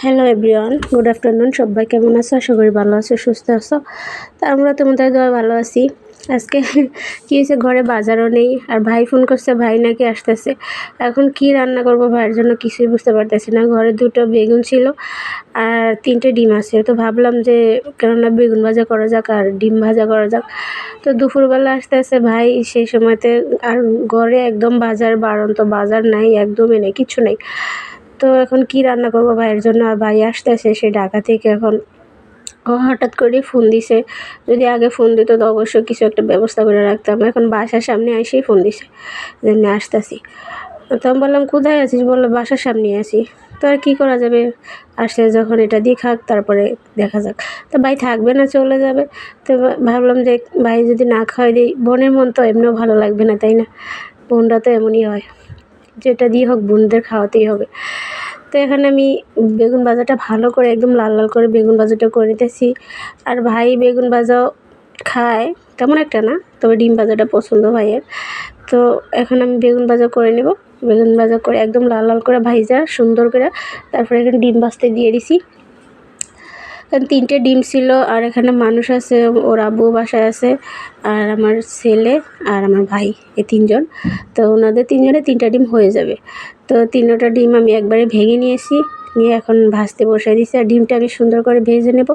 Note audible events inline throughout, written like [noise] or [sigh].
Hello everyone good afternoon সবাই কেমন আছো? আশা করি ভালো আছো, সুস্থ আছো। তা আমরা তোমাদের দোয়া ভালো আছি। আজকে [laughs] কী হয়েছে? ঘরে বাজারও নেই। আর ভাই ফোন করছে, ভাই নাকি আসতেছে। এখন কি রান্না করব ভাইয়ের জন্য কিছুই বুঝতে পারতেছি না। ঘরে দুটো বেগুন ছিল আর তিনটে ডিম আছে। তো ভাবলাম যে কেননা বেগুন ভাজা করা যাক আর ডিম ভাজা করা যাক। তো দুপুরবেলা আসতে আসতে ভাই, সেই সময়তে আর ঘরে একদম বাজার বারণ তো বাজার নাই, একদমই নেই, কিছু নেই। তো এখন কি রান্না করব ভাইয়ের জন্য? আর ভাই আসতেছে, সে ঢাকা থেকে এখন ও হঠাৎ করে ফোন দিছে। যদি আগে ফোন দিত তো অবশ্যই কিছু একটা ব্যবস্থা করে রাখতাম। এখন বাসার সামনে এসেই ফোন দিছে যে, আমি আসতেছি। তো আমি বললাম, কোথায় আছিস? বলল, বাসার সামনে আছি। তো আর কী করা যাবে? আসলে যখন এটা দিয়ে খাক তারপরে দেখা যাক। তো ভাই থাকবে না, চলে যাবে। তো ভাবলাম যে, ভাই যদি না খাওয়াই দিই, বোনের মন তো এমনিও ভালো লাগবে না, তাই না? বোনরা তো এমনই হয়। যেটা দিয়ে হোক, বোনদের খাওয়াতেই হবে। তো এখানে আমি বেগুন ভাজাটা ভালো করে একদম লাল লাল করে বেগুন ভাজাটা করে নিতেছি। আর ভাই বেগুন ভাজাও খায়, তেমন একটা না, তবে ডিম ভাজাটা পছন্দ ভাইয়ের। তো এখন আমি বেগুন ভাজা করে নেব। বেগুন ভাজা করে একদম লাল লাল করে ভাইজা, সুন্দর করে, তারপরে এখানে ডিম ভাজতে দিয়ে দিছি। কারণ তিনটে ডিম ছিল আর এখানে মানুষ আছে, ওর আব্বু বাসায় আছে আর আমার ছেলে আর আমার ভাই, এই তিনজন। তো ওনাদের তিনজনে তিনটা ডিম হয়ে যাবে। তো তিনটা ডিম আমি একবারে ভেঙে নিয়েছি, নিয়ে এখন ভাজতে বসাই দিয়েছি আর ডিমটা আমি সুন্দর করে ভেজে নেব,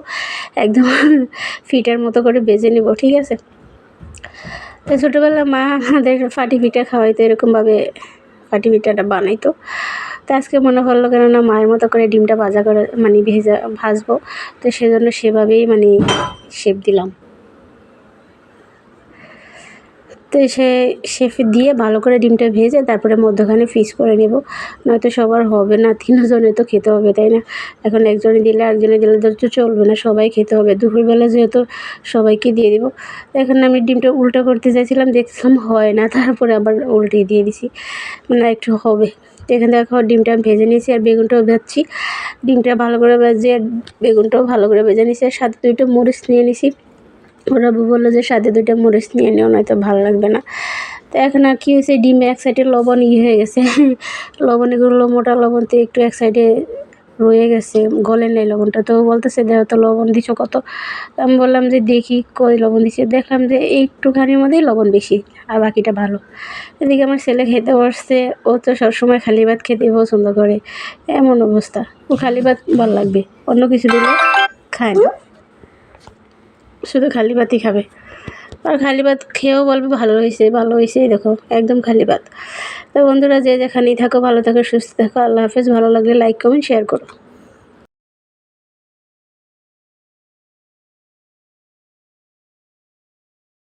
একদম [laughs] ফিটার মতো করে ভেজে নেব, ঠিক আছে? তো ছোটোবেলা মা আমাদের ফাটি পিঠা খাওয়াইতো, এরকমভাবে ফাটি পিঠাটা বানাইতো। তো আজকে মনে হলো কেননা মায়ের মতো করে ডিমটা ভাজা করে মানে ভেজা, ভাজবো। তো সেজন্য সেভাবেই মানে শেপ দিলাম। তো সে শেফে দিয়ে ভালো করে ডিমটা ভেজে তারপরে মধ্যখানে ফিস করে নেব। নয়তো সবার হবে না, তিনজনে তো খেতে হবে, তাই না? এখন একজনে দিলে একজনে দিলে তো চলবে না, সবাই খেতে হবে। দুপুরবেলা যেহেতু সবাইকে দিয়ে দিব। এখন আমি ডিমটা উল্টো করতে চাইছিলাম, দেখছিলাম হয় না, তারপরে আবার উল্টে দিয়ে দিছি। মানে একটু হবে। তো এখানে দেখো ডিমটা আমি ভেজে নিয়েছি আর বেগুনটাও ভাজছি। ডিমটা ভালো করে ভেজে বেগুনটাও ভালো করে ভেজে নিয়েছি। আর সাথে দুইটা মরিচ নিয়ে নিছি। ওরা বলল যে সাথে দুইটা মরিচ নিয়ে নিও, নয়তো ভালো লাগবে না। তো এখন আর কী হয়েছে, ডিমে এক সাইডে লবণ ইয়ে হয়ে গেছে। [laughs] লবণ এগুলো মোটা লবণ, তো একটু এক সাইডে রয়ে গেছে, গলে নেই লবণটা। তো বলতেছে দেহ তো লবণ দিছো কত? আমি বললাম যে, দেখি, কই লবণ দিছে? দেখলাম যে একটুখানির মধ্যেই লবণ বেশি, আর বাকিটা ভালো। এদিকে আমার ছেলে খেতে বসছে, ও তো সবসময় খালি ভাত খেতে পছন্দ করে। এমন অবস্থা, ও খালি ভাত ভালো লাগবে, অন্য কিছু দিলে খায় না। শুধু খালি ভাতই খাবে। আর খালি ভাত খেয়েও বলবে, ভালো হয়েছে ভালো হয়েছে দেখো, একদম খালি ভাত। তো বন্ধুরা, যে যেখানেই থাকো, ভালো থাকো, সুস্থ থাকো। আল্লাহ হাফেজ। ভালো লাগলে লাইক কমেন্ট শেয়ার করো।